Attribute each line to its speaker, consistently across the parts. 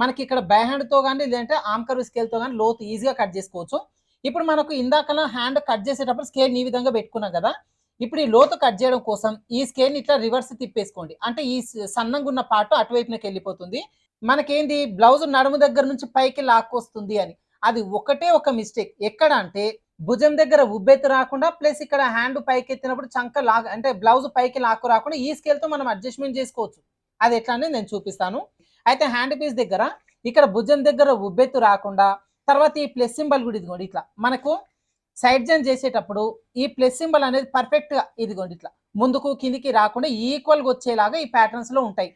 Speaker 1: మనకి ఇక్కడ బై హ్యాండ్తో కానీ లేదంటే ఆమ్ స్కేల్తో కానీ లోతు ఈజీగా కట్ చేసుకోవచ్చు. ఇప్పుడు మనకు ఇందాకలా హ్యాండ్ కట్ చేసేటప్పుడు స్కేల్ ఈ విధంగా పెట్టుకున్నాం కదా ఇప్పుడు ఈ లోతు కట్ చేయడం కోసం ఈ స్కేల్ని ఇట్లా రివర్స్ తిప్పేసుకోండి. అంటే ఈ సన్నంగా ఉన్న పార్ట్ అటువైపునకి వెళ్ళిపోతుంది. మనకేంది? బ్లౌజ్ నడుము దగ్గర నుంచి పైకి లాక్కొస్తుంది అని. అది ఒకటే ఒక మిస్టేక్. ఎక్కడ అంటే భుజం దగ్గర ఉబ్బెత్తు రాకుండా ప్లస్ ఇక్కడ హ్యాండ్ పైకి ఎత్తినప్పుడు చంక లాగ్ అంటే బ్లౌజ్ పైకి లాక్కు రాకుండా ఈ స్కేల్తో మనం అడ్జస్ట్మెంట్ చేసుకోవచ్చు. అది ఎట్లా నేను చూపిస్తాను. అయితే హ్యాండ్ పీస్ దగ్గర ఇక్కడ భుజం దగ్గర ఉబ్బెత్తు రాకుండా తర్వాత ఈ ప్లస్ సింబల్ కూడా ఇదిగోండి ఇట్లా. మనకు సైడ్ జన్ చేసేటప్పుడు ఈ ప్లస్ సింబల్ అనేది పర్ఫెక్ట్గా ఇదిగోండి ఇట్లా. ముందుకు కిందికి రాకుండా ఈక్వల్గా వచ్చేలాగా ఈ ప్యాటర్న్స్లో ఉంటాయి.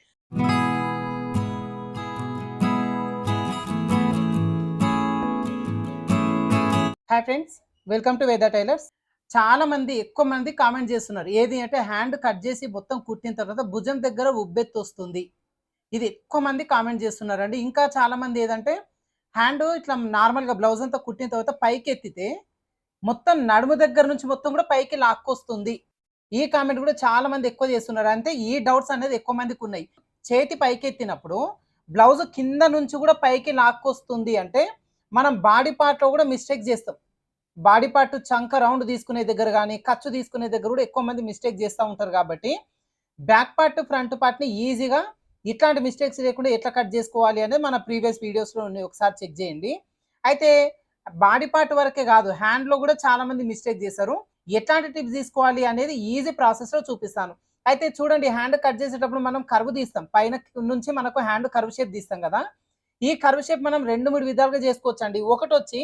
Speaker 1: Hi friends welcome to Veda tailors చాలా మంది ఎక్కువ మంది కామెంట్ చేస్తున్నారు. ఏది అంటే హ్యాండ్ కట్ చేసి మొత్తం కుట్టిన తర్వాత భుజం దగ్గర ఉబ్బెత్తు వస్తుంది. ఇది ఎక్కువ మంది కామెంట్ చేస్తున్నారండి. ఇంకా చాలామంది ఏదంటే హ్యాండ్ ఇట్లా నార్మల్గా బ్లౌజ్ అంతా కుట్టిన తర్వాత పైకి ఎత్తితే మొత్తం నడుము దగ్గర నుంచి మొత్తం కూడా పైకి లాక్కొస్తుంది. ఈ కామెంట్ కూడా చాలా మంది ఎక్కువ చేస్తున్నారు. అంటే ఈ డౌట్స్ అనేది ఎక్కువ మందికి ఉన్నాయి. చేతి పైకి ఎత్తినప్పుడు బ్లౌజ్ కింద నుంచి కూడా పైకి లాక్కొస్తుంది అంటే మనం బాడీ పార్ట్లో కూడా మిస్టేక్ చేస్తాం. బాడీ పార్ట్ చంక రౌండ్ తీసుకునే దగ్గర కానీ ఖర్చు తీసుకునే దగ్గర కూడా ఎక్కువ మంది మిస్టేక్ చేస్తూ ఉంటారు కాబట్టి బ్యాక్ పార్ట్ ఫ్రంట్ పార్ట్ని ఈజీగా ఇట్లాంటి మిస్టేక్స్ లేకుండా ఎట్లా కట్ చేసుకోవాలి అనేది మన ప్రీవియస్ వీడియోస్లో ఉన్నాయి. ఒకసారి చెక్ చేయండి. అయితే బాడీ పార్ట్ వరకే కాదు హ్యాండ్లో కూడా చాలా మంది మిస్టేక్ చేశారు. ఎట్లాంటి టిప్స్ తీసుకోవాలి అనేది ఈజీ ప్రాసెస్లో చూపిస్తాను. అయితే చూడండి హ్యాండ్ కట్ చేసేటప్పుడు మనం కరువు తీస్తాం. పైన నుంచి మనకు హ్యాండ్ కరువు షేప్ తీస్తాం కదా. ఈ కరువు షేప్ మనం రెండు మూడు విధాలుగా చేసుకోవచ్చు అండి ఒకటి వచ్చి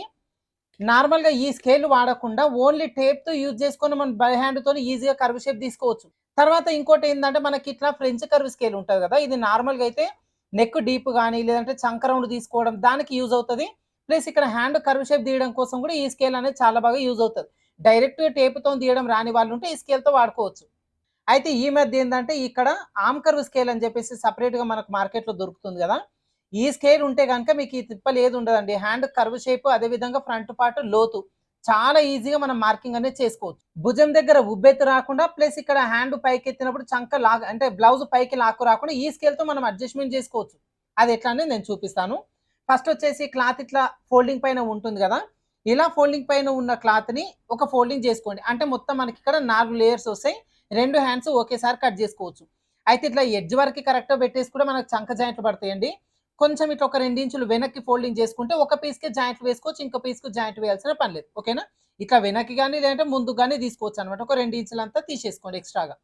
Speaker 1: నార్మల్గా ఈ స్కేల్ వాడకుండా ఓన్లీ టేప్తో యూజ్ చేసుకొని మనం బై హ్యాండ్తో ఈజీగా కరువు షేప్ తీసుకోవచ్చు. తర్వాత ఇంకోటి ఏంటంటే మనకి ఇట్లా ఫ్రెంచ్ కర్వ్ స్కేల్ ఉంటుంది కదా ఇది నార్మల్గా అయితే నెక్ డీప్ కానీ లేదంటే చంకరౌండ్ తీసుకోవడం దానికి యూజ్ అవుతుంది. ప్లస్ ఇక్కడ హ్యాండ్ కర్వ్ షేప్ తీయడం కోసం కూడా ఈ స్కేల్ అనేది చాలా బాగా యూజ్ అవుతుంది. డైరెక్ట్ టేప్తో తీయడం రాని వాళ్ళు ఉంటే ఈ స్కేల్తో వాడుకోవచ్చు. అయితే ఈ మధ్య ఏంటంటే ఇక్కడ ఆమ్ కర్వ్ స్కేల్ అని చెప్పేసి సపరేట్గా మనకు మార్కెట్లో దొరుకుతుంది కదా. ఈ స్కేల్ ఉంటే కనుక మీకు ఈ తిప్పలు ఏది ఉండదండి. హ్యాండ్ కర్వ్ షేప్ అదే విధంగా ఫ్రంట్ పార్ట్ లోతు. చాలా ఈజీగా మనం మార్కింగ్ అనేది చేసుకోవచ్చు. భుజం దగ్గర ఉబ్బెత్తు రాకుండా ప్లస్ ఇక్కడ హ్యాండ్ పైకి ఎత్తినప్పుడు చంక లాగ్ అంటే బ్లౌజ్ పైకి లాక్కు రాకుండా ఈ స్కేల్తో మనం అడ్జస్ట్మెంట్ చేసుకోవచ్చు. అది ఎట్లా అనేది నేను చూపిస్తాను. ఫస్ట్ వచ్చేసి క్లాత్ ఇట్లా ఫోల్డింగ్ పైన ఉంటుంది కదా? ఇలా ఫోల్డింగ్ పైన ఉన్న క్లాత్ని ఒక ఫోల్డింగ్ చేసుకోండి. అంటే మొత్తం మనకి ఇక్కడ నాలుగు లేయర్స్ వస్తాయి. రెండు హ్యాండ్స్ ఒకేసారి కట్ చేసుకోవచ్చు. అయితే ఇట్లా ఎడ్జ్ వరకు కరెక్ట్గా పెట్టేసి కూడా మనకు చంక జాయింట్లు పడతాయండి. కొంచెం ఇట్లా ఒక రెండు ఇంచులు వెనక్కి ఫోల్డింగ్ చేసుకుంటే ఒక పీస్కే జాయింట్ వేసుకోవచ్చు ఇంకో పీస్కి జాయింట్ వేయాల్సిన పని లేదు. ఓకేనా? ఇట్లా వెనక్కి కానీ లేదంటే ముందు కానీ తీసుకోవచ్చు అనమాట ఒక రెండు ఇంచులు అంతా తీసేసుకోండి ఎక్స్ట్రాగా.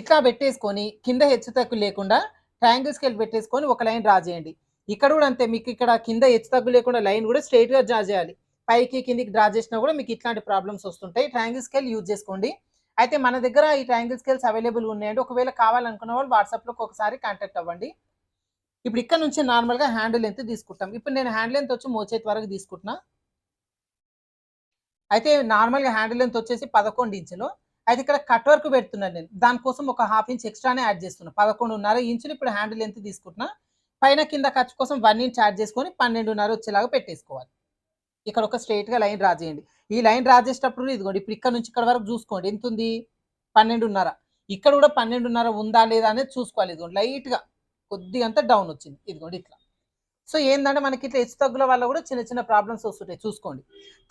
Speaker 1: ఇట్లా పెట్టేసుకొని కింద హెచ్చు తగ్గు లేకుండా ట్రయాంగిల్ స్కేల్ పెట్టేసుకొని ఒక లైన్ డ్రా చేయండి. ఇక్కడ కూడా అంతే మీకు ఇక్కడ కింద హెచ్చు తగ్గు లేకుండా లైన్ కూడా స్ట్రైట్గా డ్రా చేయాలి. పైకి కిందికి డ్రా చేసినా కూడా మీకు ఇట్లాంటి ప్రాబ్లమ్స్ వస్తుంటాయి. ట్రయాంగిల్ స్కేల్ యూజ్ చేసుకోండి. అయితే మన దగ్గర ఈ ట్రయాంగిల్ స్కేల్స్ అవైలబుల్ ఉన్నాయండి ఒకవేళ కావాలనుకున్న వాళ్ళు వాట్సాప్లోకి ఒకసారి కాంటాక్ట్ అవ్వండి. ఇప్పుడు ఇక్కడ నుంచి నార్మల్గా హ్యాండ్ లెంత్ తీసుకుంటాం. ఇప్పుడు నేను హ్యాండ్ లెంత్ వచ్చి మోచేతి వరకు తీసుకుంటున్నా. అయితే నార్మల్గా హ్యాండ్ లెంత్ వచ్చేసి పదకొండు ఇంచులు. అయితే ఇక్కడ కట్ వర్క్ పెడుతున్నాను నేను. దానికోసం ఒక హాఫ్ ఇంచ్ ఎక్స్ట్రానే యాడ్ చేస్తున్నా. పదకొండున్నర ఇంచులు ఇప్పుడు హ్యాండ్ లెంత్ తీసుకుంటున్నా. పైన కింద ఖర్చు కోసం వన్ ఇంచ్ యాడ్ చేసుకొని పన్నెండున్నర వచ్చేలాగా పెట్టేసుకోవాలి. ఇక్కడ ఒక స్ట్రైట్గా లైన్ డ్రా చేయండి. ఈ లైన్ డ్రా చేసేటప్పుడు ఇదిగోండి ఇప్పుడు ఇక్కడ నుంచి ఇక్కడ వరకు చూసుకోండి. ఎంత ఉంది పన్నెండున్నర. ఇక్కడ కూడా పన్నెండున్నర ఉందా లేదా అనేది చూసుకోవాలి. ఇదిగోండి లైట్గా కొద్దిగా అంతా డౌన్ వచ్చింది. ఇదిగోండి ఇట్లా. సో ఏంటంటే మనకి ఇట్లా హెచ్చు తగ్గుల వల్ల కూడా చిన్న చిన్న ప్రాబ్లమ్స్ వస్తుంటాయి చూసుకోండి.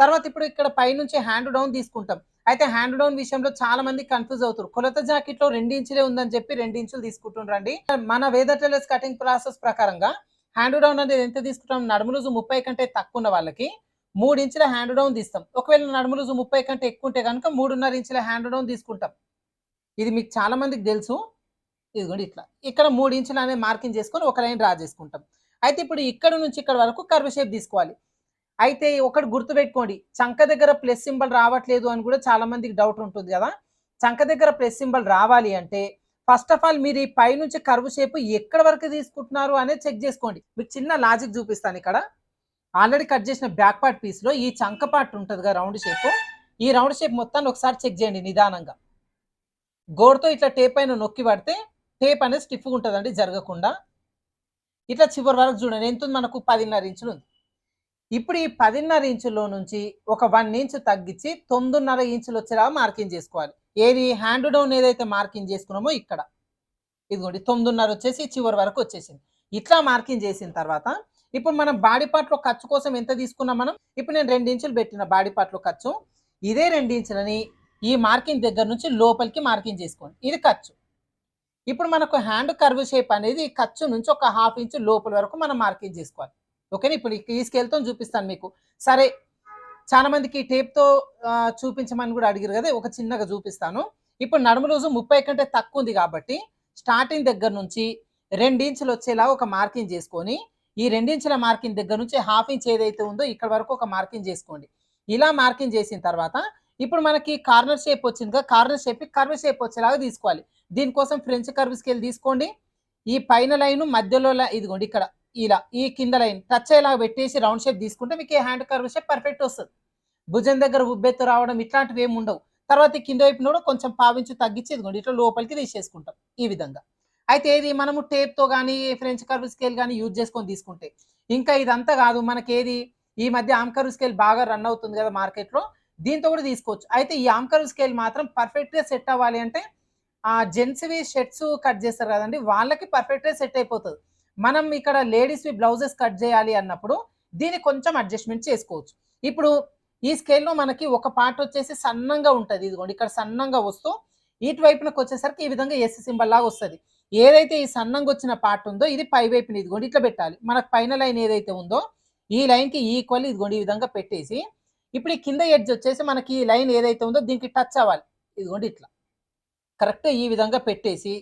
Speaker 1: తర్వాత ఇప్పుడు ఇక్కడ పైనుంచి హ్యాండ్ డౌన్ తీసుకుంటాం. అయితే హ్యాండ్ డౌన్ విషయంలో చాలా మంది కన్ఫ్యూజ్ అవుతారు. కొలత జాకెట్లో రెండు ఇంచులే ఉందని చెప్పి రెండు ఇంచులు తీసుకుంటుండ్రండి మన వేద కటింగ్ ప్రాసెస్ ప్రకారంగా హ్యాండ్ డౌన్ అనేది ఎంత తీసుకుంటాం? నడుము లూజు ముప్పై కంటే తక్కువ ఉన్న వాళ్ళకి మూడు ఇంచుల హ్యాండ్ డౌన్ తీస్తాం. ఒకవేళ నడుము లూజు ముప్పై కంటే ఎక్కువ ఉంటే కనుక మూడున్నర ఇంచుల హ్యాండ్ డౌన్ తీసుకుంటాం. ఇది మీకు చాలా మందికి తెలుసు. ఇదిగోండి ఇట్లా. ఇక్కడ మూడు ఇంచులు అనేది మార్కింగ్ చేసుకొని ఒక లైన్ డ్రా చేసుకుంటాం. అయితే ఇప్పుడు ఇక్కడ నుంచి ఇక్కడ వరకు కర్వ్ షేప్ తీసుకోవాలి. అయితే ఒకటి గుర్తుపెట్టుకోండి చంక దగ్గర ప్లస్ సింబల్ రావట్లేదు అని కూడా చాలా మందికి డౌట్ ఉంటుంది కదా. చంక దగ్గర ప్లస్ సింబల్ రావాలి అంటే ఫస్ట్ ఆఫ్ ఆల్ మీరు ఈ పై నుంచి కర్వ్ షేప్ ఎక్కడ వరకు తీసుకుంటున్నారు అనేది చెక్ చేసుకోండి. మీకు చిన్న లాజిక్ చూపిస్తాను ఇక్కడ. ఆల్రెడీ కట్ చేసిన బ్యాక్ పార్ట్ పీస్లో ఈ చంక పార్ట్ ఉంటుంది రౌండ్ షేప్ ఈ రౌండ్ షేప్ మొత్తాన్ని ఒకసారి చెక్ చేయండి నిదానంగా. గోడతో ఇట్లా టేప్ పైన నొక్కి పడితే టేప్ అనేది స్టిఫ్గా ఉంటుందండి జరగకుండా. ఇట్లా చివరి వరకు చూడండి ఎంత ఉంది మనకు? పదిన్నర ఇంచులు ఉంది. ఇప్పుడు ఈ పదిన్నర ఇంచులో నుంచి ఒక వన్ ఇంచ్ తగ్గించి తొమ్మిదిన్నర ఇంచులు వచ్చేలా మార్కింగ్ చేసుకోవాలి. ఏది? హ్యాండ్ డౌన్ ఏదైతే మార్కింగ్ చేసుకున్నామో ఇక్కడ. ఇదిగోండి తొమ్మిదిన్నర వచ్చేసి చివరి వరకు వచ్చేసింది. ఇట్లా మార్కింగ్ చేసిన తర్వాత ఇప్పుడు మనం బాడీ పార్ట్లో ఖర్చు కోసం ఎంత తీసుకున్నాం మనం? ఇప్పుడు నేను రెండు ఇంచులు పెట్టిన బాడీ పార్ట్లో ఖర్చు. ఇదే రెండు ఇంచులని ఈ మార్కింగ్ దగ్గర నుంచి లోపలికి మార్కింగ్ చేసుకోండి. ఇది ఖర్చు. ఇప్పుడు మనకు హ్యాండ్ కర్వ్ షేప్ అనేది ఖర్చు నుంచి ఒక హాఫ్ ఇంచ్ లోపల వరకు మనం మార్కింగ్ చేసుకోవాలి. ఓకేనా ఇప్పుడు ఈ స్కేల్తో చూపిస్తాను మీకు. సరే చాలా మందికి టేప్తో చూపించమని కూడా అడిగారు కదా? ఒక చిన్నగా చూపిస్తాను. ఇప్పుడు నడుము రోజు ముప్పై కంటే తక్కువ ఉంది కాబట్టి స్టార్టింగ్ దగ్గర నుంచి రెండించులు వచ్చేలా ఒక మార్కింగ్ చేసుకొని ఈ రెండించుల మార్కింగ్ దగ్గర నుంచి హాఫ్ ఇంచ్ ఏదైతే ఉందో ఇక్కడ వరకు ఒక మార్కింగ్ చేసుకోండి. ఇలా మార్కింగ్ చేసిన తర్వాత ఇప్పుడు మనకి కార్నర్ షేప్ వచ్చింది కదా కార్నర్ షేప్ కర్వ్ షేప్ వచ్చేలాగా తీసుకోవాలి. దీనికోసం ఫ్రెంచ్ కర్వ్ స్కేల్ తీసుకోండి. ఈ పైన లైన్ మధ్యలో ఇదిగోండి ఇక్కడ ఇలా ఈ కింద లైన్ టచ్ అయ్యేలాగా పెట్టేసి రౌండ్ షేప్ తీసుకుంటే మీకు ఈ హ్యాండ్ కర్వ్ షేప్ పర్ఫెక్ట్ వస్తుంది. భుజం దగ్గర ఉబ్బెత్తు రావడం ఇట్లాంటివి ఏమి ఉండవు. తర్వాత ఈ కింద వైపున కూడా కొంచెం పావించి తగ్గించి ఇదిగోండి ఇట్లా లోపలికి తీసేసుకుంటాం ఈ విధంగా. అయితే ఏది మనము టేప్తో కానీ ఫ్రెంచ్ కర్వ్ స్కేల్ కానీ యూజ్ చేసుకొని తీసుకుంటే ఇంకా ఇదంతా కాదు మనకి ఏది ఈ మధ్య ఆమ్ కర్వ్ స్కేల్ బాగా రన్ అవుతుంది కదా మార్కెట్లో దీంతో కూడా తీసుకోవచ్చు. అయితే ఈ ఆమ్ స్కేల్ మాత్రం పర్ఫెక్ట్గా సెట్ అవ్వాలి అంటే ఆ జెంట్స్వి షర్ట్స్ కట్ చేస్తారు కదండి వాళ్ళకి పర్ఫెక్ట్గా సెట్ అయిపోతుంది. మనం ఇక్కడ లేడీస్వి బ్లౌజెస్ కట్ చేయాలి అన్నప్పుడు దీన్ని కొంచెం అడ్జస్ట్మెంట్ చేసుకోవచ్చు. ఇప్పుడు ఈ స్కేల్లో మనకి ఒక పార్ట్ వచ్చేసి సన్నంగా ఉంటుంది. ఇదిగోండి ఇక్కడ సన్నంగా వస్తూ ఇటువైపునకు వచ్చేసరికి ఈ విధంగా ఎస్ సింబల్ లాగా వస్తుంది. ఏదైతే ఈ సన్నంగా వచ్చిన పార్ట్ ఉందో ఇది పై వైపున ఇదిగోండి ఇట్లా పెట్టాలి. మనకు పైన లైన్ ఏదైతే ఉందో ఈ లైన్కి ఈక్వల్ ఇదిగోండి ఈ విధంగా పెట్టేసి ఇప్పుడు ఈ కింద ఎడ్జ్ వచ్చేసి మనకి ఈ లైన్ ఏదైతే ఉందో దీనికి టచ్ అవ్వాలి. ఇదిగోండి ఇట్లా. కరెక్ట్ ఈ విధంగా పెట్టేసి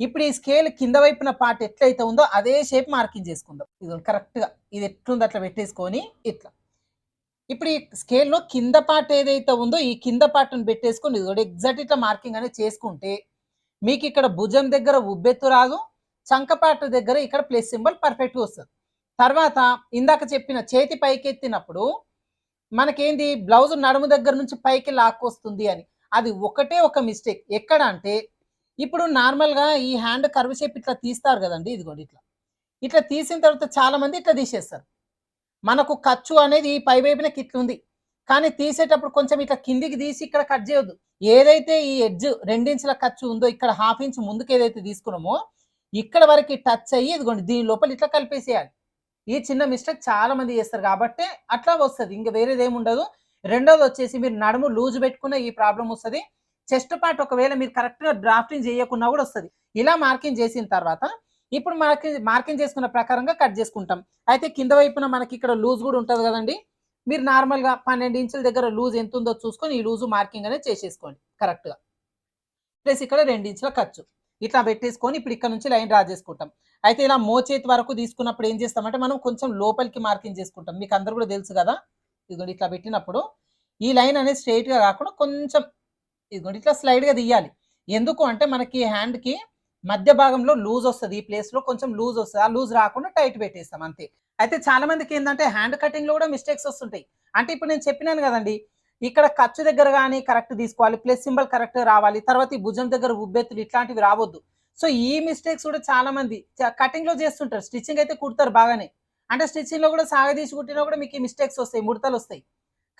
Speaker 1: ఇప్పుడు ఈ స్కేల్ కింద వైపున పార్ట్ ఎట్లయితే ఉందో అదే షేప్ మార్కింగ్ చేసుకుందాం. ఇది కరెక్ట్గా ఇది ఎట్లుందో అట్లా పెట్టేసుకొని ఇట్లా. ఇప్పుడు ఈ స్కేల్లో కింద పార్ట్ ఏదైతే ఉందో ఈ కింద పార్ట్ని పెట్టేసుకొని ఇది కూడా ఎగ్జాక్ట్ ఇట్లా మార్కింగ్ అనేది చేసుకుంటే మీకు ఇక్కడ భుజం దగ్గర ఉబ్బెత్తు రాదు చంక దగ్గర ఇక్కడ ప్లస్ సింబల్ పర్ఫెక్ట్గా వస్తుంది. తర్వాత ఇందాక చెప్పిన చేతి పైకెత్తినప్పుడు మనకేంది? బ్లౌజ్ నడుము దగ్గర నుంచి పైకి లాక్కొస్తుంది అని. అది ఒకటే ఒక మిస్టేక్. ఎక్కడ అంటే ఇప్పుడు నార్మల్గా ఈ హ్యాండ్ కర్వ్ షేప్ ఇట్లా తీస్తారు కదండి ఇదిగోండి ఇట్లా. ఇట్లా తీసిన తర్వాత చాలా మంది ఇట్లా తీసేస్తారు. మనకు ఖర్చు అనేది ఈ పై వైపునకి ఇట్లా ఉంది. కానీ తీసేటప్పుడు కొంచెం ఇట్లా కిందికి తీసి ఇక్కడ కట్ చేయొద్దు. ఏదైతే ఈ ఎడ్జ్ రెండించుల ఖర్చు ఉందో ఇక్కడ హాఫ్ ఇంచ్ ముందుకు ఏదైతే తీసుకున్నామో ఇక్కడ వరకు టచ్ అయ్యి ఇదిగోండి దీని లోపల ఇట్లా కలిపేసేయాలి. ఈ చిన్న మిస్టేక్ చాలా మంది చేస్తారు కాబట్టి అట్లా వస్తుంది. ఇంకా వేరేది ఏమి ఉండదు. రెండోది వచ్చేసి మీరు నడుము లూజ్ పెట్టుకున్న ఈ ప్రాబ్లం వస్తుంది. చెస్ట్ పార్ట్ ఒకవేళ మీరు కరెక్ట్గా డ్రాఫ్టింగ్ చేయకుండా కూడా వస్తుంది. ఇలా మార్కింగ్ చేసిన తర్వాత ఇప్పుడు మనకి మార్కింగ్ చేసుకున్న ప్రకారంగా కట్ చేసుకుంటాం. అయితే కింద వైపున మనకి ఇక్కడ లూజ్ కూడా ఉంటుంది కదండి. మీరు నార్మల్గా పన్నెండు ఇంచుల దగ్గర లూజ్ ఎంత ఉందో చూసుకొని ఈ లూజు మార్కింగ్ అనేది చేసేసుకోండి కరెక్ట్గా ప్లస్ ఇక్కడ రెండు ఇంచుల ఖర్చు. ఇట్లా పెట్టేసుకొని ఇప్పుడు ఇక్కడ నుంచి లైన్ డ్రా చేసుకుంటాం. అయితే ఇలా మోచేతి వరకు తీసుకున్నప్పుడు ఏం చేస్తామంటే మనం కొంచెం లోపలికి మార్కింగ్ చేసుకుంటాం. మీకు అందరు కూడా తెలుసు కదా? ఇదిగోండి ఇట్లా పెట్టినప్పుడు ఈ లైన్ అనేది స్ట్రైట్గా కాకుండా కొంచెం ఇదిగోండి ఇట్లా స్లైడ్గా తీయాలి. ఎందుకు అంటే మనకి హ్యాండ్కి మధ్య భాగంలో లూజ్ వస్తుంది. ఈ ప్లేస్లో కొంచెం లూజ్ వస్తుంది. ఆ లూజ్ రాకుండా టైట్ పెట్టేస్తాం అంతే. అయితే చాలా మందికి ఏంటంటే హ్యాండ్ కటింగ్లో కూడా మిస్టేక్స్ వస్తుంటాయి. అంటే ఇప్పుడు నేను చెప్పినాను కదండి ఇక్కడ ఖర్చు దగ్గర కానీ కరెక్ట్ తీసుకోవాలి. ప్లస్ సింబల్ కరెక్ట్ రావాలి. తర్వాత ఈ భుజం దగ్గర ఉబ్బెత్తులు ఇట్లాంటివి రావద్దు. సో ఈ మిస్టేక్స్ కూడా చాలా మంది కటింగ్లో చేస్తుంటారు. స్టిచ్చింగ్ అయితే కుడతారు బాగానే. అంటే స్టిచ్చింగ్లో కూడా సాగదీసి కుట్టినా కూడా మీకు ఈ మిస్టేక్స్ వస్తాయి ముడతలు వస్తాయి.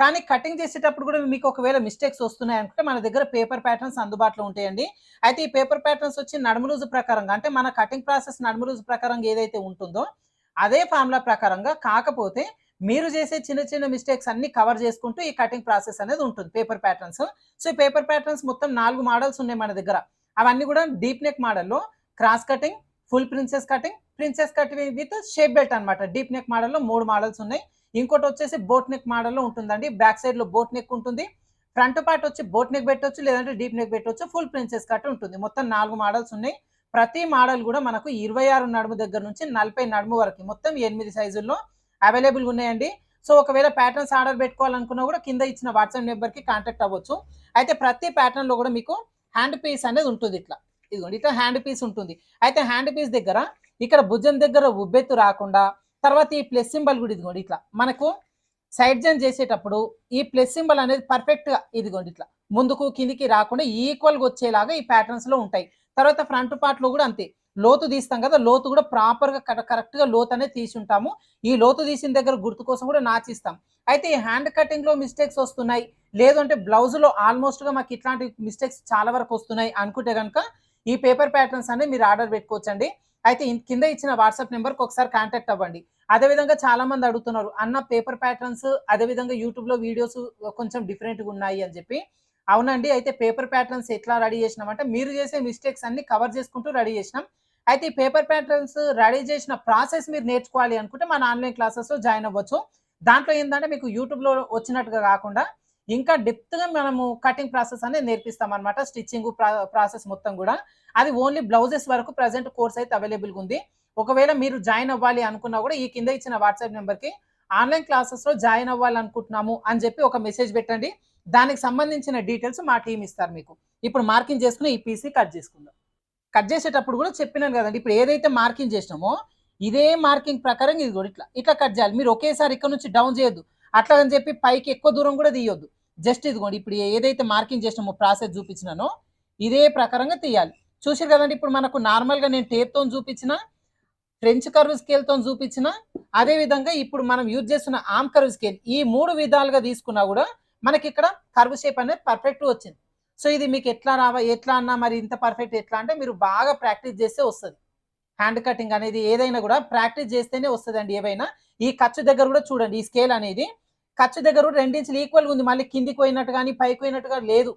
Speaker 1: కానీ కటింగ్ చేసేటప్పుడు కూడా మీకు ఒకవేళ మిస్టేక్స్ వస్తున్నాయి అనుకుంటే మన దగ్గర పేపర్ ప్యాటర్న్స్ అందుబాటులో ఉంటాయండి. అయితే ఈ పేపర్ ప్యాటర్న్స్ వచ్చి నడుము ప్రకారంగా అంటే మన కటింగ్ ప్రాసెస్ నడుము రోజు ప్రకారంగా ఏదైతే ఉంటుందో అదే ఫార్ములా ప్రకారంగా కాకపోతే మీరు చేసే చిన్న చిన్న మిస్టేక్స్ అన్ని కవర్ చేసుకుంటూ ఈ కటింగ్ ప్రాసెస్ అనేది ఉంటుంది పేపర్ ప్యాటర్న్స్ సో ఈ పేపర్ ప్యాటర్న్స్ మొత్తం నాలుగు మోడల్స్ ఉన్నాయి మన దగ్గర. అవన్నీ కూడా డీప్ నెక్ మోడల్లో. Cross cutting full princess cutting. Princess cutting with shape belt అనమాట డీప్ నెక్ మోడల్లో మూడు మోడల్స్ ఉన్నాయి. ఇంకోటి వచ్చేసి బోట్ నెక్ మోడల్లో ఉంటుందండి. బ్యాక్ సైడ్లో బోట్ నెక్ ఉంటుంది. ఫ్రంట్ పార్ట్ వచ్చి బోట్ నెక్ పెట్టొచ్చు లేదంటే డీప్ నెక్ పెట్టొచ్చు. ఫుల్ ప్రిన్సెస్ కట్ ఉంటుంది. మొత్తం నాలుగు మోడల్స్ ఉన్నాయి. ప్రతి మోడల్ కూడా మనకు ఇరవై ఆరు నడుము దగ్గర నుంచి నలభై నడుము వరకు మొత్తం ఎనిమిది సైజుల్లో అవైలబుల్ ఉన్నాయండి. సో ఒకవేళ ప్యాటర్న్స్ ఆర్డర్ పెట్టుకోవాలనుకున్నా కూడా కింద ఇచ్చిన వాట్సాప్ నెంబర్కి కాంటాక్ట్ అవ్వచ్చు. అయితే ప్రతి ప్యాటర్న్లో కూడా మీకు హ్యాండ్ పీస్ అనేది ఉంటుంది ఇట్లా. ఇదిగోండి ఇట్లా హ్యాండ్ పీస్ ఉంటుంది. అయితే హ్యాండ్ పీస్ దగ్గర ఇక్కడ భుజం దగ్గర ఉబ్బెత్తు రాకుండా తర్వాత ఈ ప్లస్ సింబల్ కూడా ఇదిగోండి ఇట్లా. మనకు సైడ్ జన్ చేసేటప్పుడు ఈ ప్లస్ సింబల్ అనేది పర్ఫెక్ట్గా ఇదిగోండి ఇట్లా. ముందుకు కిందికి రాకుండా ఈక్వల్గా వచ్చేలాగా ఈ ప్యాటర్న్స్లో ఉంటాయి. తర్వాత ఫ్రంట్ పార్ట్లో కూడా అంతే. లోతు తీస్తాం కదా లోతు కూడా ప్రాపర్గా కరెక్ట్గా లోతు అనేది తీసి ఉంటాము. ఈ లోతు తీసిన దగ్గర గుర్తు కోసం కూడా నాచిస్తాం. అయితే ఈ హ్యాండ్ కటింగ్లో మిస్టేక్స్ వస్తున్నాయి. లేదంటే బ్లౌజ్లో ఆల్మోస్ట్గా మాకు ఇట్లాంటి మిస్టేక్స్ చాలా వరకు వస్తున్నాయి అనుకుంటే కనుక ఈ పేపర్ ప్యాటర్న్స్ అనేది మీరు ఆర్డర్ పెట్టుకోవచ్చండి. అయితే కింద ఇచ్చిన వాట్సాప్ నెంబర్కి ఒకసారి కాంటాక్ట్ అవ్వండి. అదేవిధంగా చాలా మంది అడుగుతున్నారు అన్న పేపర్ ప్యాటర్న్స్ అదేవిధంగా యూట్యూబ్లో వీడియోస్ కొంచెం డిఫరెంట్గా ఉన్నాయి అని చెప్పి. అవునండి అయితే పేపర్ ప్యాటర్న్స్ ఎట్లా రెడీ చేసినామంటే మీరు చేసే మిస్టేక్స్ అన్ని కవర్ చేసుకుంటూ రెడీ చేసినాం. అయితే ఈ పేపర్ ప్యాటర్న్స్ రెడీ చేసిన ప్రాసెస్ మీరు నేర్చుకోవాలి అనుకుంటే మన ఆన్లైన్ క్లాసెస్లో జాయిన్ అవ్వచ్చు. దాంట్లో ఏంటంటే మీకు యూట్యూబ్లో వచ్చినట్టుగా కాకుండా ఇంకా డెప్త్గా మనము కటింగ్ ప్రాసెస్ అనేది నేర్పిస్తాం అనమాట స్టిచ్చింగ్ ప్రాసెస్ మొత్తం కూడా. అది ఓన్లీ బ్లౌజెస్ వరకు ప్రజెంట్ కోర్స్ అయితే అవైలబుల్గా ఉంది. ఒకవేళ మీరు జాయిన్ అవ్వాలి అనుకున్నా కూడా ఈ కింద ఇచ్చిన వాట్సాప్ నెంబర్కి ఆన్లైన్ క్లాసెస్లో జాయిన్ అవ్వాలనుకుంటున్నాము అని చెప్పి ఒక మెసేజ్ పెట్టండి. దానికి సంబంధించిన డీటెయిల్స్ మా టీం ఇస్తారు మీకు. ఇప్పుడు మార్కింగ్ చేసుకుని ఈ పీసీ కట్ చేసుకుందాం. కట్ చేసేటప్పుడు కూడా చెప్పినాను కదండి. ఇప్పుడు ఏదైతే మార్కింగ్ చేసినామో ఇదే మార్కింగ్ ప్రకారం ఇది కూడా ఇట్లా ఇట్లా కట్ చేయాలి. మీరు ఒకేసారి ఇక్కడ నుంచి డౌన్ చేయొద్దు. అట్లా అని చెప్పి పైకి ఎక్కువ దూరం కూడా తీయొద్దు. జస్ట్ ఇదిగోండి ఇప్పుడు ఏదైతే మార్కింగ్ చేసినామో ప్రాసెస్ చూపించినానో ఇదే ప్రకారంగా తీయాలి. చూసారు కదండి ఇప్పుడు మనకు నార్మల్గా నేను టేప్తో చూపించిన ఫ్రెంచ్ కర్వ్ స్కేల్తో చూపించిన అదే విధంగా ఇప్పుడు మనం యూజ్ చేస్తున్న ఆమ్ కర్వ్ స్కేల్ ఈ మూడు విధాలుగా తీసుకున్నా కూడా మనకి ఇక్కడ కర్వ్ షేప్ అనేది పర్ఫెక్ట్ వచ్చింది. సో ఇది మీకు ఎట్లా రావా ఎట్లా అన్నా మరి ఇంత పర్ఫెక్ట్ ఎట్లా అంటే మీరు బాగా ప్రాక్టీస్ చేస్తే వస్తుంది. హ్యాండ్ కటింగ్ అనేది ఏదైనా కూడా ప్రాక్టీస్ చేస్తేనే వస్తుంది ఏవైనా. ఈ ఖర్చు దగ్గర కూడా చూడండి ఈ స్కేల్ అనేది. ఖర్చు దగ్గర కూడా రెండించులు ఈక్వల్ ఉంది. మళ్ళీ కిందికి పోయినట్టు కానీ పైకి పోయినట్టుగా లేదు.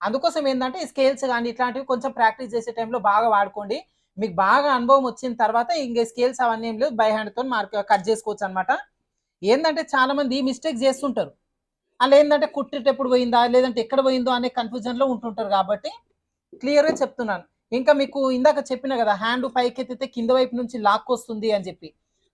Speaker 1: అందుకోసం ఏంటంటే ఈ స్కేల్స్ కానీ ఇట్లాంటివి కొంచెం ప్రాక్టీస్ చేసే టైంలో బాగా వాడుకోండి. మీకు బాగా అనుభవం వచ్చిన తర్వాత ఇంకే స్కేల్స్ అవన్నీ ఏం లేదు. బై హ్యాండ్తో మార్క్ కట్ చేసుకోవచ్చు అనమాట ఏంటంటే చాలా మంది మిస్టేక్ చేస్తుంటారు. అలా ఏంటంటే కుట్టేటప్పుడు పోయిందా? లేదంటే ఎక్కడ పోయిందో అనే కన్ఫ్యూజన్లో ఉంటుంటారు కాబట్టి క్లియర్గా చెప్తున్నాను. ఇంకా మీకు ఇందాక చెప్పిన కదా హ్యాండ్ పైకి ఎత్తితే కింద వైపు నుంచి లాక్ వస్తుంది అని చెప్పి.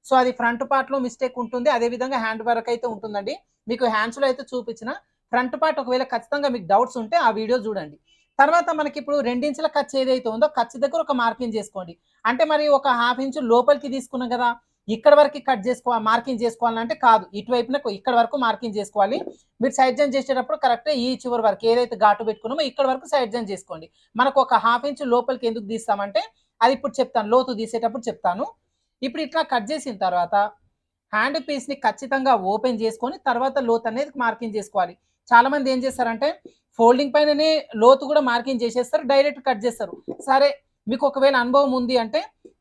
Speaker 1: సో అది ఫ్రంట్ పార్ట్లో మిస్టేక్ ఉంటుంది. అదే విధంగా హ్యాండ్ వర్క్ అయితే ఉంటుందండి. మీకు హ్యాండ్స్లో అయితే చూపించిన ఫ్రంట్ పార్ట్ ఒకవేళ ఖచ్చితంగా మీకు డౌట్స్ ఉంటే ఆ వీడియో చూడండి. తర్వాత మనకి ఇప్పుడు రెండించుల ఖర్చు ఏదైతే ఉందో ఖర్చు దగ్గర ఒక మార్కింగ్ చేసుకోండి. అంటే మరి ఒక హాఫ్ ఇంచు లోపలికి తీసుకున్నాం కదా ఇక్కడ వరకు కట్ చేసుకోవాలి మార్కింగ్ చేసుకోవాలంటే కాదు. ఇటువైపున ఇక్కడ వరకు మార్కింగ్ చేసుకోవాలి. మీరు సైడ్ జన్ చేసేటప్పుడు కరెక్ట్ ఈ చివరి వరకు ఏదైతే ఘాటు పెట్టుకున్నామో ఇక్కడ వరకు సైడ్ జంప్ చేసుకోండి. మనకు ఒక హాఫ్ ఇంచ్ లోపలికి ఎందుకు తీస్తామంటే అది ఇప్పుడు చెప్తాను లోతు తీసేటప్పుడు చెప్తాను. ఇప్పుడు ఇట్లా కట్ చేసిన తర్వాత హ్యాండ్ పీస్ని ఖచ్చితంగా ఓపెన్ చేసుకొని తర్వాత లోతు అనేది మార్కింగ్ చేసుకోవాలి. చాలా మంది ఏం చేస్తారంటే ఫోల్డింగ్ పైననే లోతు కూడా మార్కింగ్ చేసేస్తారు డైరెక్ట్ కట్ చేస్తారు. సరే మీకు ఒకవేళ అనుభవం ఉంది అంటే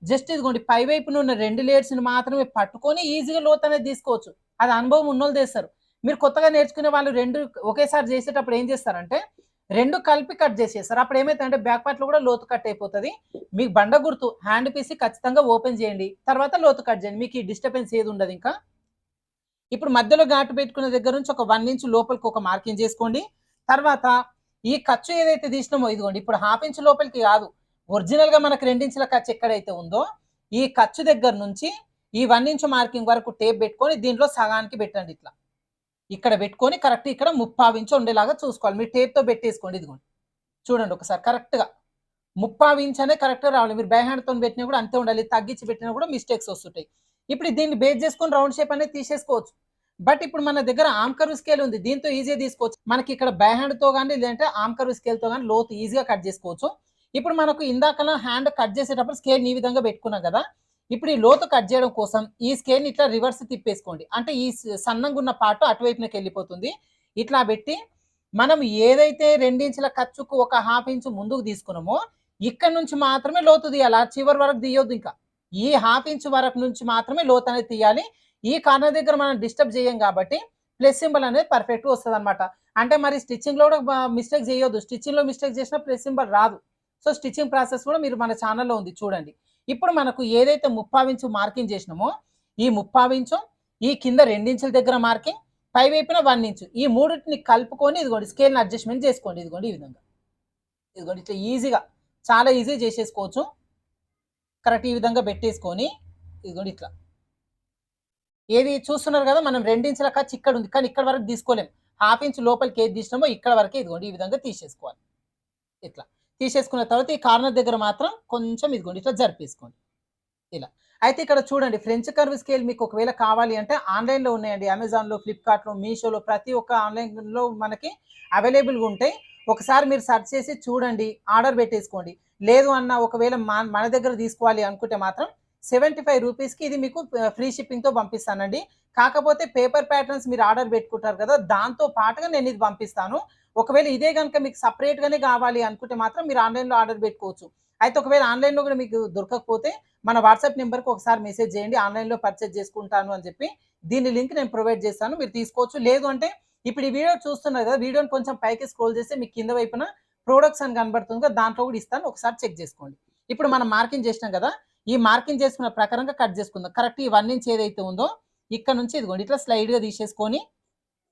Speaker 1: జస్ట్ ఇదిగోండి పై వైపున ఉన్న రెండు లేయర్స్ని మాత్రమే పట్టుకొని ఈజీగా లోత్ అనేది తీసుకోవచ్చు. అది అనుభవం ఉన్నోళ్ళు చేస్తారు. మీరు కొత్తగా నేర్చుకునే వాళ్ళు రెండు ఒకేసారి చేసేటప్పుడు ఏం చేస్తారంటే రెండు కలిపి కట్ చేసేస్తారు. అప్పుడు ఏమైతుందంటే బ్యాక్ పార్ట్లో కూడా లోతు కట్ అయిపోతుంది. మీకు బండ గుర్తు హ్యాండ్ పీసి ఖచ్చితంగా ఓపెన్ చేయండి. తర్వాత లోతు కట్ చేయండి. మీకు ఈ డిస్టర్బెన్స్ ఏది ఉండదు ఇంకా. ఇప్పుడు మధ్యలో ఘాటు పెట్టుకున్న దగ్గర నుంచి ఒక వన్ ఇంచ్ లోపలికి ఒక మార్కింగ్ చేసుకోండి. తర్వాత ఈ ఖర్చు ఏదైతే తీసినామో ఇదిగోండి ఇప్పుడు హాఫ్ ఇంచ్ లోపలికి కాదు. ఒరిజినల్గా మనకు రెండించుల ఖర్చు ఎక్కడైతే ఉందో ఈ ఖర్చు దగ్గర నుంచి ఈ వన్ ఇంచ్ మార్కింగ్ వరకు టేప్ పెట్టుకొని దీంట్లో సగానికి పెట్టండి ఇట్లా. ఇక్కడ పెట్టుకొని కరెక్ట్ ఇక్కడ ముప్పావు ఇంచు ఉండేలాగా చూసుకోవాలి. మీరు టేప్తో పెట్టేసుకోండి ఇదిగోండి. చూడండి ఒకసారి కరెక్ట్గా. ముప్పావు ఇంచ్ అనే కరెక్ట్గా రావాలి. మీరు బై హ్యాండ్తో పెట్టినా కూడా అంతే ఉండాలి. తగ్గించి పెట్టినా కూడా మిస్టేక్స్ వస్తుంటాయి. ఇప్పుడు దీన్ని బేస్ చేసుకొని రౌండ్ షేప్ అనేది తీసేసుకోవచ్చు. బట్ ఇప్పుడు మన దగ్గర ఆమ్కరు స్కేల్ ఉంది. దీంతో ఈజీగా తీసుకోవచ్చు. మనకి ఇక్కడ బై హ్యాండ్తో కానీ లేదంటే ఆమ్కరు స్కేల్తో కానీ లోతు ఈజీగా కట్ చేసుకోవచ్చు. ఇప్పుడు మనకు ఇందాక హ్యాండ్ కట్ చేసేటప్పుడు స్కేల్ని ఈ విధంగా పెట్టుకున్నాం కదా. ఇప్పుడు ఈ లోతు కట్ చేయడం కోసం ఈ స్కేల్ని ఇట్లా రివర్స్ తిప్పేసుకోండి. అంటే ఈ సన్నంగా ఉన్న పాటు అటువైపునకి వెళ్ళిపోతుంది. ఇట్లా పెట్టి మనం ఏదైతే రెండించుల ఖర్చుకు ఒక హాఫ్ ఇంచు ముందుకు తీసుకున్నామో ఇక్కడ నుంచి మాత్రమే లోతు తీయాలి? ఆ చివరి వరకు తీయొద్దు ఇంకా. ఈ హాఫ్ ఇంచ్ వరకు నుంచి మాత్రమే లోతు అనేది తీయాలి. ఈ కార్నర్ దగ్గర మనం డిస్టర్బ్ చేయం కాబట్టి ప్లస్ సింబల్ అనేది పర్ఫెక్ట్ వస్తుంది అనమాట అంటే మరి స్టిచ్చింగ్లో కూడా మిస్టేక్ చేయొద్దు. స్టిచ్చింగ్లో మిస్టేక్ చేసినా ప్లస్ సింబల్ రాదు. సో స్టిచ్చింగ్ ప్రాసెస్ కూడా మీరు మన ఛానల్లో ఉంది చూడండి. ఇప్పుడు మనకు ఏదైతే ముప్పావించు మార్కింగ్ చేసినామో ఈ ముప్పావించు ఈ కింద రెండించుల దగ్గర మార్కింగ్ పై వైపున వన్ ఇంచు. ఈ మూడింటిని కలుపుకొని ఇదిగోండి స్కేల్ని అడ్జస్ట్మెంట్ చేసుకోండి. ఇదిగోండి ఈ విధంగా. ఇదిగోండి ఇట్లా ఈజీగా చాలా ఈజీ చేసేసుకోవచ్చు. కరెక్ట్ ఈ విధంగా పెట్టేసుకొని ఇదిగోండి ఇట్లా. ఏది చూస్తున్నారు కదా మనం రెండించుల ఖర్చు ఇక్కడ ఉంది కానీ ఇక్కడ వరకు తీసుకోలేం. హాఫ్ ఇంచ్ లోపలికి ఏది తీసినామో ఇక్కడ వరకే ఇదిగోండి ఈ విధంగా తీసేసుకోవాలి. ఇట్లా. తీసేసుకున్న తర్వాత ఈ కార్నర్ దగ్గర మాత్రం కొంచెం ఇదిగోండి ఇట్లా జరిపేసుకోండి. ఇలా. అయితే ఇక్కడ చూడండి ఫ్రెంచ్ కర్వ్ స్కేల్ మీకు ఒకవేళ కావాలి అంటే ఆన్లైన్లో ఉన్నాయండి. అమెజాన్లో ఫ్లిప్కార్ట్లో మీషోలో ప్రతి ఒక్క ఆన్లైన్లో మనకి అవైలబుల్గా ఉంటాయి. ఒకసారి మీరు సెర్చ్ చేసి చూడండి ఆర్డర్ పెట్టేసుకోండి. లేదు అన్న ఒకవేళ మన దగ్గర తీసుకోవాలి అనుకుంటే మాత్రం సెవెంటీ ఫైవ్ రూపీస్కి ఇది మీకు ఫ్రీ షిప్పింగ్తో పంపిస్తానండి. కాకపోతే పేపర్ ప్యాటర్న్స్ మీరు ఆర్డర్ పెట్టుకుంటారు కదా దాంతో పాటుగా నేను ఇది పంపిస్తాను. ఒకవేళ ఇదే కనుక మీకు సపరేట్గానే కావాలి అనుకుంటే మాత్రం మీరు ఆన్లైన్లో ఆర్డర్ పెట్టుకోవచ్చు. అయితే ఒకవేళ ఆన్లైన్లో కూడా మీకు దొరకకపోతే మన వాట్సాప్ నెంబర్కి ఒకసారి మెసేజ్ చేయండి ఆన్లైన్లో పర్చేజ్ చేసుకుంటాను అని చెప్పి దీని లింక్ నేను ప్రొవైడ్ చేస్తాను. మీరు తీసుకోవచ్చు. లేదు అంటే ఇప్పుడు ఈ వీడియో చూస్తున్నారు కదా వీడియోని కొంచెం పైకి స్క్రోల్ చేస్తే మీకు కింద వైపున ప్రొడక్ట్స్ అని కనబడుతుంది కదా దాంట్లో కూడా ఇస్తాను. ఒకసారి చెక్ చేసుకోండి. ఇప్పుడు మనం మార్కింగ్ చేసినాం కదా ఈ మార్కింగ్ చేసుకున్న ప్రకారంగా కట్ చేసుకుందాం. కరెక్ట్ ఈ వన్ ఇంచ్ ఏదైతే ఉందో ఇక్కడ నుంచి ఇదిగోండి ఇట్లా స్లైడ్గా తీసేసుకొని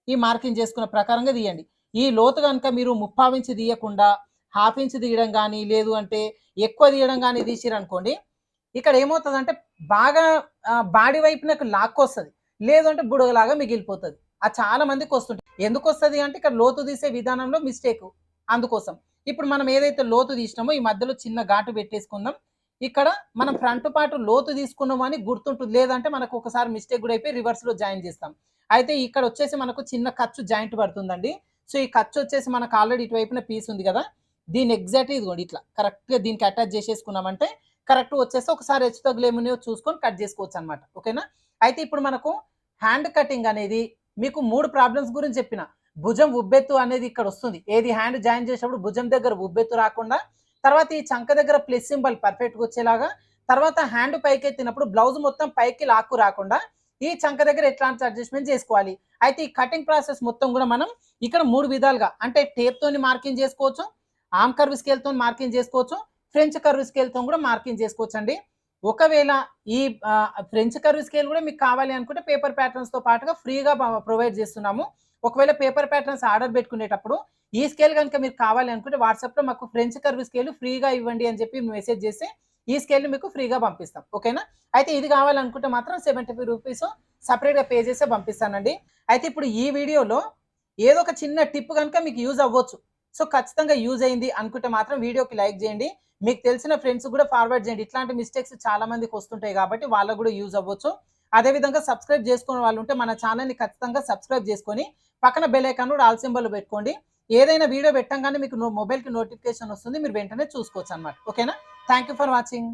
Speaker 1: ఈ మార్కింగ్ చేసుకున్న ప్రకారంగా తీయండి. ఈ లోతు కనుక మీరు ముప్పావు ఇంచు తీయకుండా హాఫ్ ఇంచ్ తీయడం కానీ లేదు అంటే ఎక్కువ తీయడం కానీ తీసిరనుకోండి ఇక్కడ ఏమవుతుందంటే బాగా బాడీ వైపునకు లాక్కొస్తుంది. లేదు అంటే బుడగలాగా మిగిలిపోతుంది. అది చాలా మందికి వస్తుంటుంది ఎందుకు వస్తుంది అంటే ఇక్కడ లోతు తీసే విధానంలో మిస్టేక్ అందుకోసం. ఇప్పుడు మనం ఏదైతే లోతు తీసినామో ఈ మధ్యలో చిన్న ఘాటు పెట్టేసుకుందాం. ఇక్కడ మనం ఫ్రంట్ పాటు లోతు తీసుకున్నాం అని గుర్తుంటుంది. లేదంటే మనకు ఒకసారి మిస్టేక్ కూడా అయిపోయి రివర్స్లో జాయిన్ చేస్తాం. అయితే ఇక్కడ వచ్చేసి మనకు చిన్న ఖర్చు జాయింట్ పడుతుందండి. సో ఈ ఖర్చు వచ్చేసి మనకు ఆల్రెడీ ఇటువైపున పీస్ ఉంది కదా దీని ఎగ్జాక్ట్ ఇదిగోండి ఇట్లా. కరెక్ట్గా దీనికి అటాచ్ చేసేసుకున్నామంటే కరెక్ట్ వచ్చేసి ఒకసారి హెచ్చు తగ్గులేమునో చూసుకొని కట్ చేసుకోవచ్చు అనమాట ఓకేనా అయితే ఇప్పుడు మనకు హ్యాండ్ కటింగ్ అనేది మీకు మూడు ప్రాబ్లమ్స్ గురించి చెప్పిన. భుజం ఉబ్బెత్తు అనేది ఇక్కడ వస్తుంది. ఏది హ్యాండ్ జాయిన్ చేసినప్పుడు భుజం దగ్గర ఉబ్బెత్తు రాకుండా తర్వాత ఈ చంక దగ్గర ప్లస్ సింబల్ పర్ఫెక్ట్గా వచ్చేలాగా తర్వాత హ్యాండ్ పైకి ఎత్తినప్పుడు బ్లౌజ్ మొత్తం పైకి లాక్కు రాకుండా ఈ చంక దగ్గర ఎట్లాంటి అడ్జస్ట్మెంట్ చేసుకోవాలి? అయితే ఈ కటింగ్ ప్రాసెస్ మొత్తం కూడా మనం ఇక్కడ మూడు విధాలుగా అంటే టేప్ తోని మార్కింగ్ చేసుకోవచ్చు ఆమ్ కర్వ్ స్కేల్తో మార్కింగ్ చేసుకోవచ్చు ఫ్రెంచ్ కర్వ్ స్కేల్తో కూడా మార్కింగ్ చేసుకోవచ్చు అండి ఒకవేళ ఈ ఫ్రెంచ్ కర్వ్ స్కేల్ కూడా మీకు కావాలి అనుకుంటే పేపర్ ప్యాటర్న్స్తో పాటుగా ఫ్రీగా ప్రొవైడ్ చేస్తున్నాము. ఒకవేళ పేపర్ ప్యాటర్న్స్ ఆర్డర్ పెట్టుకునేటప్పుడు ఈ స్కేల్ కనుక మీరు కావాలి అనుకుంటే వాట్సాప్లో మాకు ఫ్రెంచ్ కర్వ్ స్కేల్ ఫ్రీగా ఇవ్వండి అని చెప్పి మెసేజ్ చేసి ఈ స్కేల్ మీకు ఫ్రీగా పంపిస్తాం. ఓకేనా? అయితే ఇది కావాలనుకుంటే మాత్రం సెవెంటీ ఫైవ్ రూపీస్ సపరేట్గా పే చేసే పంపిస్తానండి. అయితే ఇప్పుడు ఈ వీడియోలో ఏదో ఒక చిన్న టిప్ కనుక మీకు యూజ్ అవ్వచ్చు. సో ఖచ్చితంగా యూజ్ అయింది అనుకుంటే మాత్రం వీడియోకి లైక్ చేయండి. మీకు తెలిసిన ఫ్రెండ్స్ కూడా ఫార్వర్డ్ చేయండి. ఇట్లాంటి మిస్టేక్స్ చాలా మందికి వస్తుంటాయి కాబట్టి వాళ్ళకు కూడా యూజ్ అవ్వచ్చు. అదేవిధంగా సబ్స్క్రైబ్ చేసుకునే వాళ్ళు ఉంటే మన ఛానల్ని ఖచ్చితంగా సబ్స్క్రైబ్ చేసుకొని పక్కన బెల్ ఐకాన్ కూడా ఆల్ సింబల్ పెట్టుకోండి. ఏదైనా వీడియో పెట్టంగానే మీకు మొబైల్కి నోటిఫికేషన్ వస్తుంది. మీరు వెంటనే చూసుకోవచ్చు అనమాట ఓకేనా? Thank you for watching.